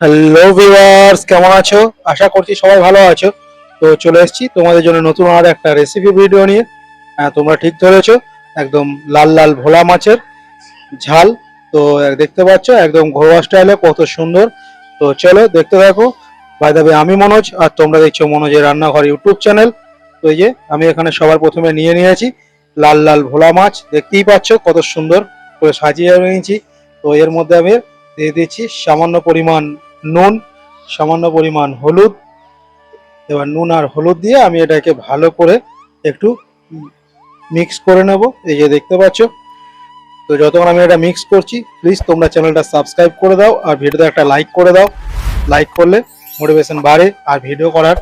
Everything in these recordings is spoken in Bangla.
হ্যালো ভিউয়ার্স কেমন আছো? আশা করছি সবাই ভালো আছো। তো চলে এসেছি তোমাদের জন্য নতুন আর একটা রেসিপি ভিডিও নিয়ে। হ্যাঁ, তোমরা ঠিক ধরেছো একদম লাল লাল ভোলা মাছের ঝাল। তো দেখতে পাচ্ছ একদম ঘরোয়া স্টাইলে কত সুন্দর। তো চলো দেখতে থাকো। বাই দাবে আমি মনোজ আর তোমরা দেখছ মনোজের রান্নাঘর ইউটিউব চ্যানেল তো এই যে আমি এখানে সবার প্রথমে নিয়ে নিয়েছি লাল লাল ভোলা মাছ। দেখতেই পাচ্ছ কত সুন্দর করে সাজিয়ে নিয়েছি। তো এর মধ্যে আমি দিয়ে দিচ্ছি সামান্য পরিমাণ নুন, সামান্য পরিমাণ হলুদ, এবার নুন আর হলুদ দিয়ে আমি এটাকে ভালো করে একটু মিক্স করে নেব। এই যে দেখতে পাচ্ছ। তো যতক্ষণ আমি এটা মিক্স করছি প্লিজ তোমরা চ্যানেলটা সাবস্ক্রাইব করে দাও আর ভিডিওতে একটা লাইক করে দাও। লাইক করলে মোটিভেশন বাড়ে আর ভিডিও করার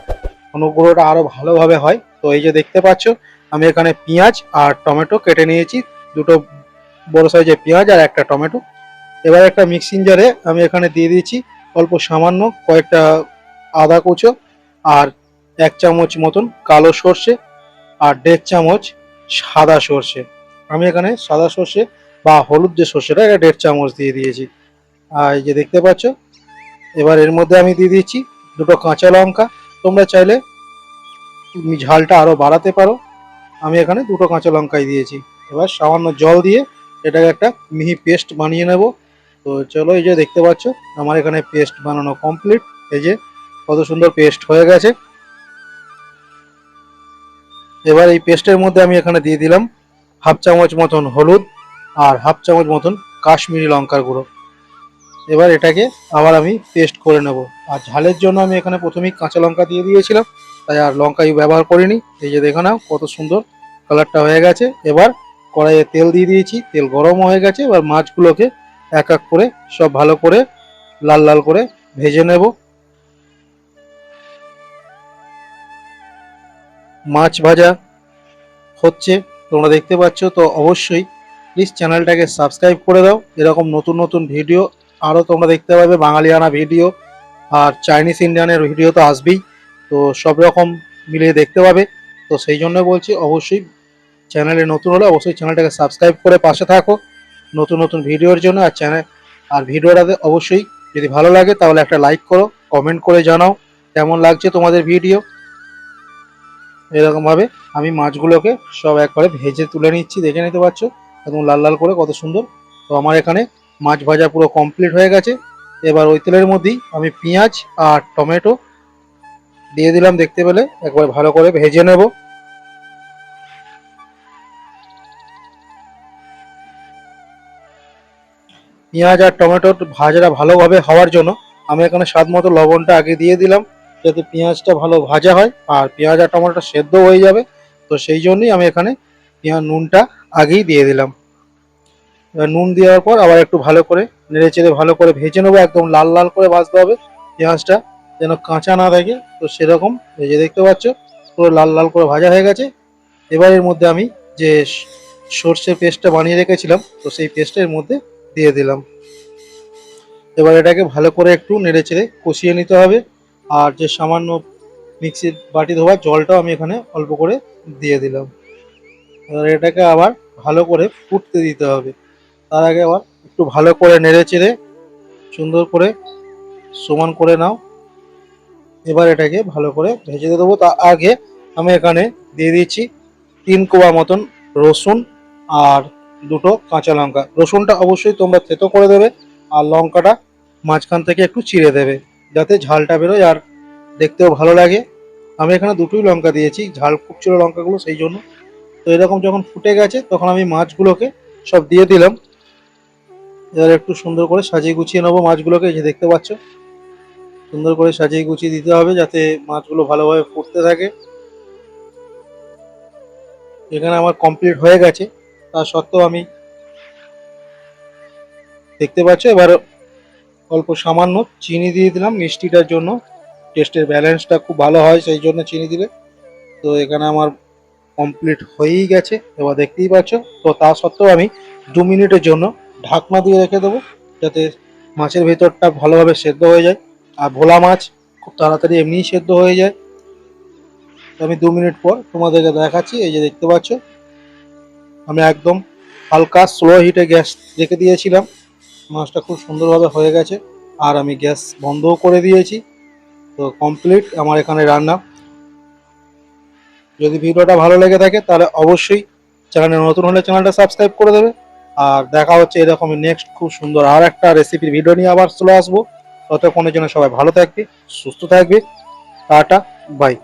অনুগ্রহটা আরও ভালোভাবে হয়। তো এই যে দেখতে পাচ্ছ, আমি এখানে পেঁয়াজ আর টমেটো কেটে নিয়েছি। দুটো বড় সাইজের পেঁয়াজ আর একটা টমেটো। এবার একটা মিক্সিং জারে আমি এখানে দিয়ে দিয়েছি অল্প সামান্য কয়েকটা আদা কুচো আর এক চামচ মতন কালো সর্ষে আর দেড় চামচ সাদা সর্ষে। আমি এখানে সাদা সর্ষে বা হলুদ যে সর্ষেটা, এটা দেড় চামচ দিয়ে দিয়েছি। আর এই যে দেখতে পাচ্ছ, এবার এর মধ্যে আমি দিয়ে দিয়েছি দুটো কাঁচা লঙ্কা। তোমরা চাইলে তুমি ঝালটা আরও বাড়াতে পারো। আমি এখানে দুটো কাঁচা লঙ্কাই দিয়েছি। এবার সামান্য জল দিয়ে এটাকে একটা মিহি পেস্ট বানিয়ে নেব। তো চলো এই যে দেখতে পাচ্ছ, আমার এখানে পেস্ট বানানো কমপ্লিট এই যে কত সুন্দর পেস্ট হয়ে গেছে। এবার এই পেস্টের মধ্যে আমি এখানে দিয়ে দিলাম হাফ চামচ মতন হলুদ আর হাফ চামচ মতন কাশ্মীরি লঙ্কার গুঁড়ো। এবার এটাকে আবার আমি পেস্ট করে নেব। আর ঝালের জন্য আমি এখানে প্রথমেই কাঁচা লঙ্কা দিয়ে দিয়েছিলাম, তাই আর লঙ্কাই ব্যবহার করিনি। এই যে দেখে নাও কত সুন্দর কালারটা হয়ে গেছে। এবার কড়াইয়ে তেল দিয়ে দিয়েছি, তেল গরম হয়ে গেছে। এবার মাছগুলোকে এক এক করে, সব ভালো করে লাল লাল করে ভেজে নেব। মাছ ভাজা হচ্ছে, তোমরা দেখতে পাচ্ছ, তো অবশ্যই প্লিজ চ্যানেলটাকে সাবস্ক্রাইব করে দাও। এরকম নতুন নতুন ভিডিও আরও তোমরা দেখতে পাবে, বাঙালিয়ানা ভিডিও আর চাইনিজ ইন্ডিয়ানের ভিডিও তো আসবেই, তো সব রকম মিলিয়ে দেখতে পাবে। তো সেই জন্য বলছি, অবশ্যই চ্যানেলে নতুন হলে অবশ্যই চ্যানেলটাকে সাবস্ক্রাইব করে পাশে থাকো। নতুন নতুন ভিডিওর জন্য আর চ্যানেল আর ভিডিওটাতে অবশ্যই যদি ভালো লাগে তাহলে একটা লাইক করো কমেন্ট করে জানাও কেমন লাগছে তোমাদের ভিডিও এরকমভাবে আমি মাছগুলোকে সব একবারে ভেজে তুলে নিচ্ছি, দেখে নিতে পারছ? একদম লাল লাল করে কত সুন্দর। তো আমার এখানে মাছ ভাজা পুরো কমপ্লিট হয়ে গেছে। এবার ওই তেলের মধ্যেই আমি পেঁয়াজ আর টমেটো দিয়ে দিলাম দেখতে পেলে। একবার ভালো করে ভেজে নেব। পেঁয়াজ আর টমেটোর ভাজাটা ভালোভাবে হওয়ার জন্য আমি এখানে স্বাদ মতো লবণটা আগে দিয়ে দিলাম, যাতে পেঁয়াজটা ভালো ভাজা হয়। আর পেঁয়াজ আর টমেটোটা সেদ্ধ হয়ে যাবে, তো সেই জন্যই আমি এখানে পেঁয়াজ নুনটা আগেই দিয়ে দিলাম। এবার নুন দেওয়ার পর আবার একটু ভালো করে নেড়ে চেড়ে ভালো করে ভেজে নেব, একদম লাল লাল করে ভাজতে হবে। পেঁয়াজটা যেন কাঁচা না থাকে, তো সেরকম যে দেখতে পাচ্ছ, পুরো লাল লাল করে ভাজা হয়ে গেছে। এবার এর মধ্যে আমি যে সর্ষের পেস্টটা বানিয়ে রেখেছিলাম, তো সেই পেস্টের মধ্যে দিয়ে দিলাম। এবার এটাকে ভালো করে একটু নেড়ে চেড়ে কষিয়ে নিতে হবে। আর যে সামান্য মিক্সির বাটি ধোয়া, জলটাও আমি এখানে অল্প করে দিয়ে দিলাম। এবার এটাকে আবার ভালো করে ফুটতে দিতে হবে। তার আগে আবার একটু ভালো করে নেড়ে চেড়ে সুন্দর করে সমান করে নাও। এবার এটাকে ভালো করে ভেজে দিয়ে দেবো। তার আগে আমি এখানে দিয়ে দিচ্ছি তিন কোয়া মতন রসুন আর দুটো কাঁচা লঙ্কা। রসুনটা অবশ্যই তোমরা থেতো করে দেবে আর লঙ্কাটা মাঝখান থেকে একটু চিড়ে দেবে, যাতে ঝালটা বেরোয় আর দেখতেও ভালো লাগে। আমি এখানে দুটোই লঙ্কা দিয়েছি, ঝাল খুব ছিল লঙ্কাগুলো, সেই জন্য। তো এরকম যখন ফুটে গেছে, তখন আমি মাছগুলোকে সব দিয়ে দিলাম। এবার একটু সুন্দর করে সাজিয়ে গুছিয়ে নেব মাছগুলোকে, এই যে দেখতে পাচ্ছ। সুন্দর করে সাজিয়ে গুছিয়ে দিতে হবে যাতে মাছগুলো ভালোভাবে ফুটতে থাকে। এখানে আমার কমপ্লিট হয়ে গেছে। তা সত্ত্বেও আমি দেখতে পাচ্ছ, এবার অল্প সামান্য চিনি দিয়ে দিলাম মিষ্টিটার জন্য। টেস্টের ব্যালেন্সটা খুব ভালো হয় সেই জন্য চিনি দিলে। তো এখানে আমার কমপ্লিট হয়েই গেছে, এবার দেখতেই পাচ্ছ। তো তা সত্ত্বেও আমি দু মিনিটের জন্য ঢাকনা দিয়ে রেখে দেবো, যাতে মাছের ভেতরটা ভালোভাবে সেদ্ধ হয়ে যায়। আর ভোলা মাছ খুব তাড়াতাড়ি এমনিই সেদ্ধ হয়ে যায়। তো আমি দু মিনিট পর তোমাদেরকে দেখাচ্ছি, এই যে দেখতে পাচ্ছ আমি একদম হালকা স্লো হিটে গ্যাস রেখে দিয়েছিলাম। মাছটা খুব সুন্দরভাবে হয়ে গেছে। আর আমি গ্যাস বন্ধও করে দিয়েছি। তো কমপ্লিট আমার এখানে রান্না। যদি ভিডিওটা ভালো লেগে থাকে, তাহলে অবশ্যই চ্যানেলে নতুন হলে চ্যানেলটা সাবস্ক্রাইব করে দেবে। আর দেখা হচ্ছে এরকমই নেক্সট খুব সুন্দর আর একটা রেসিপির ভিডিও নিয়ে আবার চলে আসব। ততক্ষণের জন্য সবাই ভালো থাকবে, সুস্থ থাকবে। Tata bye